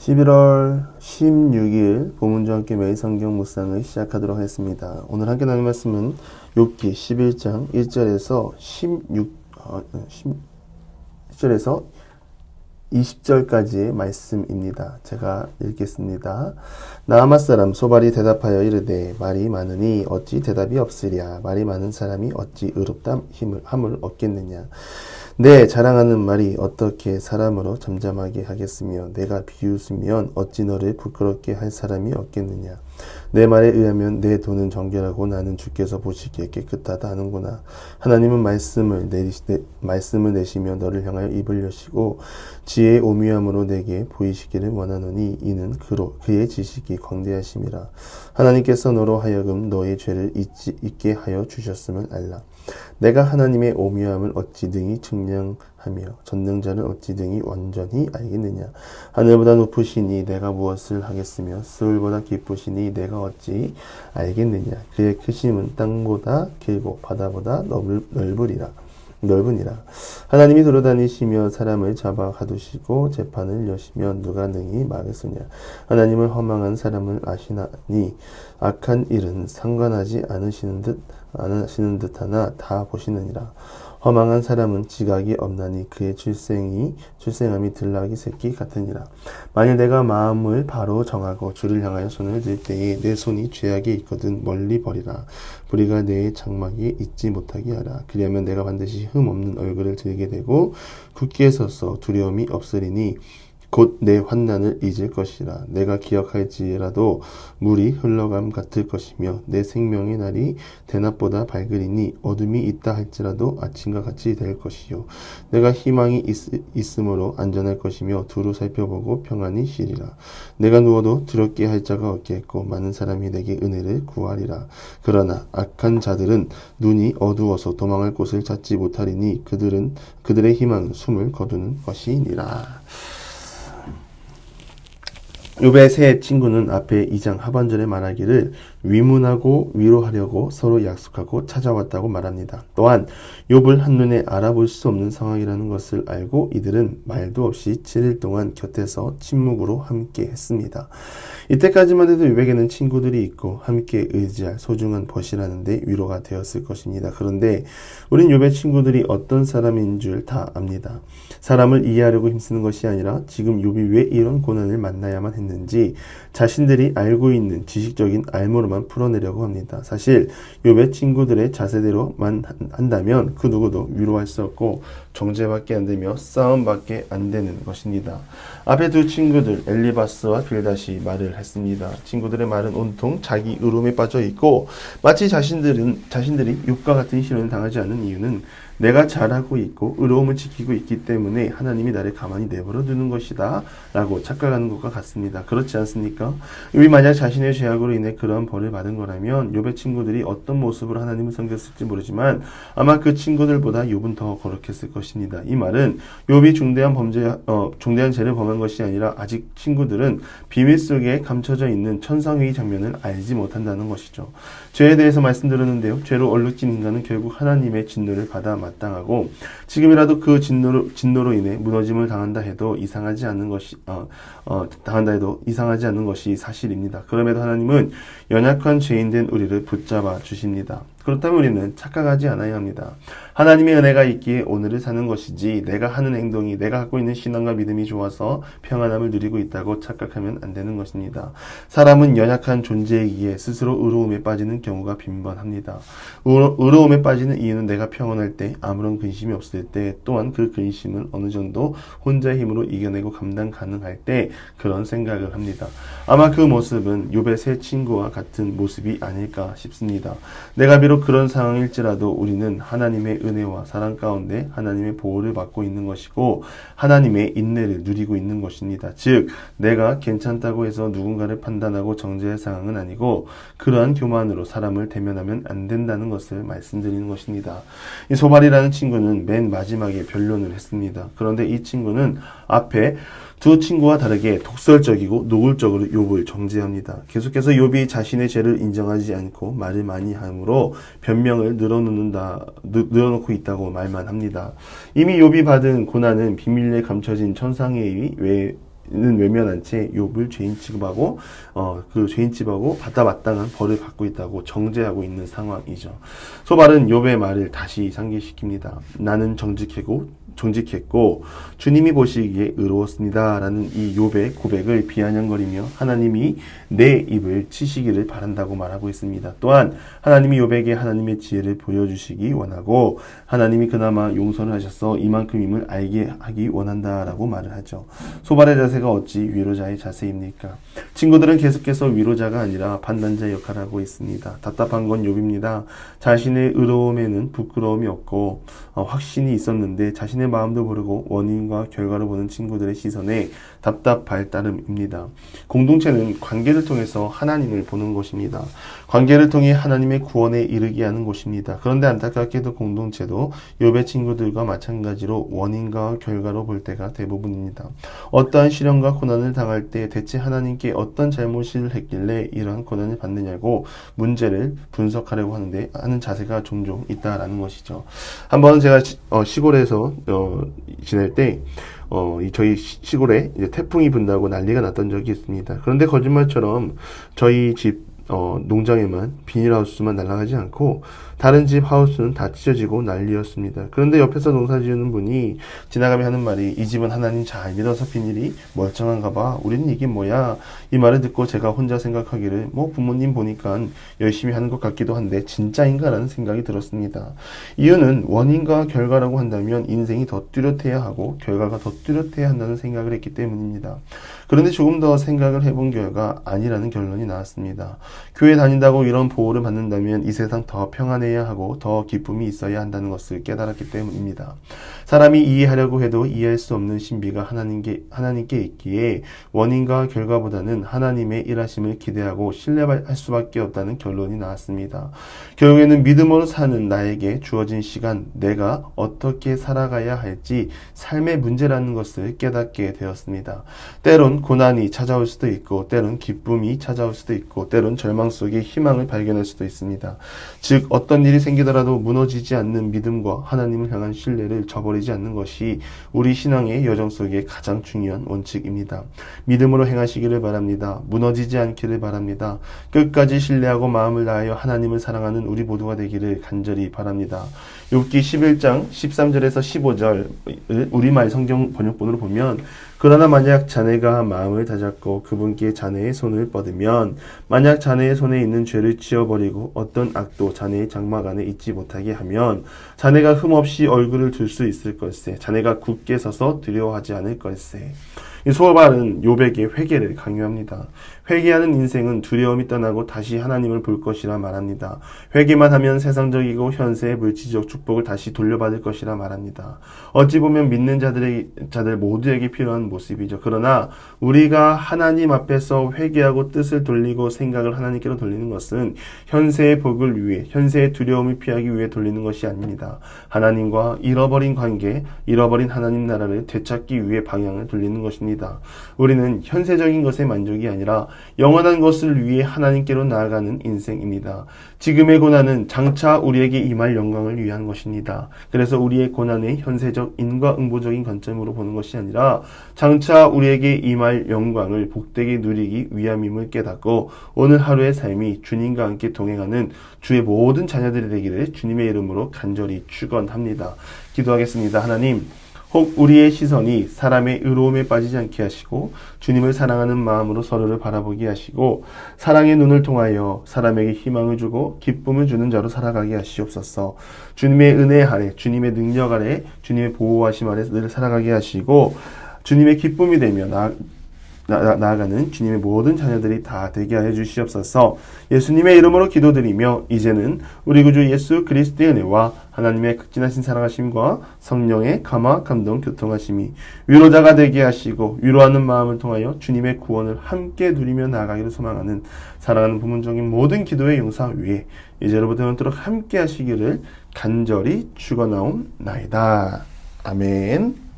11월 16일 보문과 함께 매일 성경 묵상을 시작하도록 하겠습니다. 오늘 함께 나눌 말씀은 욥기 11장 1절에서 16 어, 10절에서 20절까지의 말씀입니다. 제가 읽겠습니다. 나아마 사람 소발이 대답하여 이르되 말이 많으니 어찌 대답이 없으랴 말이 많은 사람이 어찌 의롭다 힘을 함을 얻겠느냐 내 자랑하는 말이 어떻게 사람으로 잠잠하게 하겠으며 내가 비웃으면 어찌 너를 부끄럽게 할 사람이 없겠느냐? 내 말에 의하면 내 돈은 정결하고 나는 주께서 보시기에 깨끗하다 하는구나. 하나님은 말씀을 내리시 내, 말씀을 내시며 너를 향하여 입을 여시고 지혜의 오묘함으로 내게 보이시기를 원하노니 이는 그로 그의 지식이 광대하심이라. 하나님께서 너로 하여금 너의 죄를 잊지, 잊게 하여 주셨음을 알라 내가 하나님의 오묘함을 어찌 등이 증량하며 전능자를 어찌 등이 완전히 알겠느냐? 하늘보다 높으시니 내가 무엇을 하겠으며 스울보다 깊으시니 내가 어찌 알겠느냐? 그의 크심은 땅보다 길고 바다보다 넓, 넓으리라. 넓으니라. 하나님이 돌아다니시며 사람을 잡아 가두시고 재판을 여시며 누가 능히 막으느냐? 하나님은 허망한 사람을 아시나니 악한 일은 상관하지 않으시는 듯 않으시는 듯하나 다 보시느니라. 허망한 사람은 지각이 없나니 그의 출생이 출생함이 들락이 새끼 같으니라. 만일 내가 마음을 바로 정하고 주를 향하여 손을 들 때에 내 손이 죄악에 있거든 멀리 버리라. 불의가 내 장막에 있지 못하게 하라. 그리하면 내가 반드시 흠 없는 얼굴을 들게 되고 굳게 서서 두려움이 없으리니 곧 내 환난을 잊을 것이라. 내가 기억할지라도 물이 흘러감 같을 것이며 내 생명의 날이 대낮보다 밝으리니 어둠이 있다 할지라도 아침과 같이 될 것이요. 내가 희망이 있, 으므로 안전할 것이며 두루 살펴보고 평안히 쉬리라. 내가 누워도 두렵게 할 자가 없겠고 많은 사람이 내게 은혜를 구하리라. 그러나 악한 자들은 눈이 어두워서 도망할 곳을 찾지 못하리니 그들은 그들의 희망은 숨을 거두는 것이니라 욥의 세 친구는 앞에 2장 하반절에 말하기를 위문하고 위로하려고 서로 약속하고 찾아왔다고 말합니다. 또한 욥을 한눈에 알아볼 수 없는 상황이라는 것을 알고 이들은 말도 없이 7일 동안 곁에서 침묵으로 함께 했습니다. 이때까지만 해도 욥에게는 친구들이 있고 함께 의지할 소중한 벗이라는데 위로가 되었을 것입니다. 그런데 우린 욥의 친구들이 어떤 사람인 줄 다 압니다. 사람을 이해하려고 힘쓰는 것이 아니라 지금 욥이 왜 이런 고난을 만나야만 했는지 자신들이 알고 있는 지식적인 알모 로만 풀어내려고 합니다. 사실 욥의 친구들의 자세대로만 한다면 그 누구도 위로할 수 없고 정죄밖에 안 되며 싸움밖에 안 되는 것입니다. 앞에 두 친구들 엘리바스와 빌다시 말을 했습니다. 친구들의 말은 온통 자기 의로움에 빠져 있고 마치 자신들은 자신들이 욥과 같은 시련을 당하지 않은 이유는 내가 잘하고 있고 의로움을 지키고 있기 때문에 하나님이 나를 가만히 내버려 두는 것이다 라고 착각하는 것과 같습니다. 그렇지 않습니까? 이 만약 자신의 죄악으로 인해 그런 벌을 받은 거라면 욥의 친구들이 어떤 모습으로 하나님을 섬겼을지 모르지만 아마 그 친구들보다 욥은 더 거룩했을 것입니다. 이 말은 욥이 중대한 범죄 어, 중대한 죄를 범한 것이 아니라 아직 친구들은 비밀 속에 감춰져 있는 천상회의 장면을 알지 못한다는 것이죠. 죄에 대해서 말씀드렸는데요. 죄로 얼룩진 인간은 결국 하나님의 진노를 받아 마땅하고 지금이라도 그 진노로, 진노로 인해 무너짐을 당한다 해도 이상하지 않는 것이 어, 어, 당한다 해도 이상하지 않는 것이 사실입니다. 그럼에도 하나님은 연약한 죄인 된 우리를 붙잡아 주십니다. 그렇다면 우리는 착각하지 않아야 합니다. 하나님의 은혜가 있기에 오늘을 사는 것이지 내가 하는 행동이 내가 갖고 있는 신앙과 믿음이 좋아서 평안함을 누리고 있다고 착각하면 안 되는 것입니다. 사람은 연약한 존재이기에 스스로 의로움에 빠지는 경우가 빈번합니다. 의로, 움에 빠지는 이유는 내가 평안할 때 아무런 근심이 없을 때 또한 그 근심을 어느 정도 혼자의 힘으로 이겨내고 감당 가능할 때 그런 생각을 합니다. 아마 그 모습은 욥의 새 친구와 같은 모습이 아닐까 싶습니다. 내가 그런 상황일지라도 우리는 하나님의 은혜와 사랑 가운데 하나님의 보호를 받고 있는 것이고 하나님의 인내를 누리고 있는 것입니다. 즉 내가 괜찮다고 해서 누군가를 판단하고 정죄할 상황은 아니고 그러한 교만으로 사람을 대면하면 안 된다는 것을 말씀드리는 것입니다. 이 소발이라는 친구는 맨 마지막에 변론을 했습니다. 그런데 이 친구는 앞에 두 친구와 다르게 독설적이고 노골적으로 욥을 정죄합니다. 계속해서 욥이 자신의 죄를 인정하지 않고 말을 많이 함으로 변명을 늘어놓는다, 늘어놓고 있다고 말만 합니다. 이미 욥이 받은 고난은 비밀리에 감춰진 천상의 외 외면한 채 욥을 죄인 취급하고 어, 그 죄인 취급하고 받다 마땅한 벌을 받고 있다고 정죄하고 있는 상황이죠. 소발은 욥의 말을 다시 상기시킵니다. 나는 정직하고 정직했고 주님이 보시기에 의로웠습니다라는 이 욥의 고백을 비아냥거리며 하나님이 내 입을 치시기를 바란다고 말하고 있습니다. 또한 하나님이 욥에게 하나님의 지혜를 보여주시기 원하고 하나님이 그나마 용서를 하셔서 이만큼임을 알게 하기 원한다라고 말을 하죠. 소발의 자세 가 어찌 위로자의 자세입니까? 친구들은 계속해서 위로자가 아니라 판단자 역할을 하고 있습니다. 답답한 건 욥입니다. 자신의 의로움에는 부끄러움이 없고 어, 확신이 있었는데 자신의 마음도 모르고 원인과 결과를 보는 친구들의 시선에 답답할 따름입니다. 공동체는 관계를 통해서 하나님을 보는 곳입니다. 관계를 통해 하나님의 구원에 이르게 하는 곳입니다. 그런데 안타깝게도 공동체도 욥의 친구들과 마찬가지로 원인과 결과로 볼 때가 대부분입니다. 어떠한 시련과 고난을 당할 때 대체 하나님께 어떤 잘못을 했길래 이러한 고난을 받느냐고 문제를 분석하려고 하는데 하는 자세가 종종 있다라는 것이죠. 한번 제가 시, 어, 시골에서 어, 지낼 때 어, 이 저희 시- 시골에 이제 태풍이 분다고 난리가 났던 적이 있습니다. 그런데 거짓말처럼 저희 집 어, 농장에만 비닐하우스만 날아가지 않고 다른 집 하우스는 다 찢어지고 난리였습니다. 그런데 옆에서 농사 지으는 분이 지나가며 하는 말이 이 집은 하나님 잘 믿어서 비닐이 멀쩡한가 봐. 우리는 이게 뭐야? 이 말을 듣고 제가 혼자 생각하기를 뭐 부모님 보니까 열심히 하는 것 같기도 한데 진짜인가라는 생각이 들었습니다. 이유는 원인과 결과라고 한다면 인생이 더 뚜렷해야 하고 결과가 더 뚜렷해야 한다는 생각을 했기 때문입니다. 그런데 조금 더 생각을 해본 결과 아니라는 결론이 나왔습니다. 교회 다닌다고 이런 보호를 받는다면 이 세상 더 평안해 야 하고 더 기쁨이 있어야 한다는 것을 깨달았기 때문입니다. 사람이 이해하려고 해도 이해할 수 없는 신비가 하나님께, 하나님께 있기에 원인과 결과보다는 하나님의 일하심을 기대하고 신뢰할 수밖에 없다는 결론이 나왔습니다. 결국에는 믿음으로 사는 나에게 주어진 시간, 내가 어떻게 살아가야 할지 삶의 문제라는 것을 깨닫게 되었습니다. 때론 고난이 찾아올 수도 있고, 때론 기쁨이 찾아올 수도 있고, 때론 절망 속에 희망을 발견할 수도 있습니다. 즉, 어떤 일이 생기더라도 무너지지 않는 믿음과 하나님을 향한 신뢰를 저버리지 않는 것이 우리 신앙의 여정 속에 가장 중요한 원칙입니다. 믿음으로 행하시기를 바랍니다. 무너지지 않기를 바랍니다. 끝까지 신뢰하고 마음을 다하여 하나님을 사랑하는 우리 모두가 되기를 간절히 바랍니다. 욥기 11장 13절에서 15절 우리말 성경 번역본으로 보면 그러나 만약 자네가 마음을 다잡고 그분께 자네의 손을 뻗으면 만약 자네의 손에 있는 죄를 지워버리고 어떤 악도 자네의 장막 안에 있지 못하게 하면 자네가 흠없이 얼굴을 들 수 있을 걸세 자네가 굳게 서서 두려워하지 않을 걸세 이 소발은 욥에게 회개를 강요합니다. 회개하는 인생은 두려움이 떠나고 다시 하나님을 볼 것이라 말합니다. 회개만 하면 세상적이고 현세의 물질적 축복을 다시 돌려받을 것이라 말합니다. 어찌 보면 믿는 자들의 자들 모두에게 필요한 모습이죠. 그러나 우리가 하나님 앞에서 회개하고 뜻을 돌리고 생각을 하나님께로 돌리는 것은 현세의 복을 위해 현세의 두려움을 피하기 위해 돌리는 것이 아닙니다. 하나님과 잃어버린 관계, 잃어버린 하나님 나라를 되찾기 위해 방향을 돌리는 것입니다. 우리는 현세적인 것에 만족이 아니라 영원한 것을 위해 하나님께로 나아가는 인생입니다. 지금의 고난은 장차 우리에게 임할 영광을 위한 것입니다. 그래서 우리의 고난의 현세적 인과응보적인 관점으로 보는 것이 아니라 장차 우리에게 임할 영광을 복되게 누리기 위함임을 깨닫고 오늘 하루의 삶이 주님과 함께 동행하는 주의 모든 자녀들이 되기를 주님의 이름으로 간절히 축원합니다. 기도하겠습니다. 하나님 혹 우리의 시선이 사람의 의로움에 빠지지 않게 하시고 주님을 사랑하는 마음으로 서로를 바라보게 하시고 사랑의 눈을 통하여 사람에게 희망을 주고 기쁨을 주는 자로 살아가게 하시옵소서. 주님의 은혜 아래, 주님의 능력 아래, 주님의 보호하심 아래 늘 살아가게 하시고 주님의 기쁨이 되며 나, 나, 나아가는 주님의 모든 자녀들이 다 되게 하여 주시옵소서. 예수님의 이름으로 기도드리며 이제는 우리 구주 예수 그리스도의 은혜와 하나님의 극진하신 사랑하심과 성령의 감화 감동 교통하심이 위로자가 되게 하시고 위로하는 마음을 통하여 주님의 구원을 함께 누리며 나아가기를 소망하는 사랑하는 부문적인 모든 기도의 용사 위에 이제로부터 영원토록 함께 하시기를 간절히 축원하옵나이다. 아멘.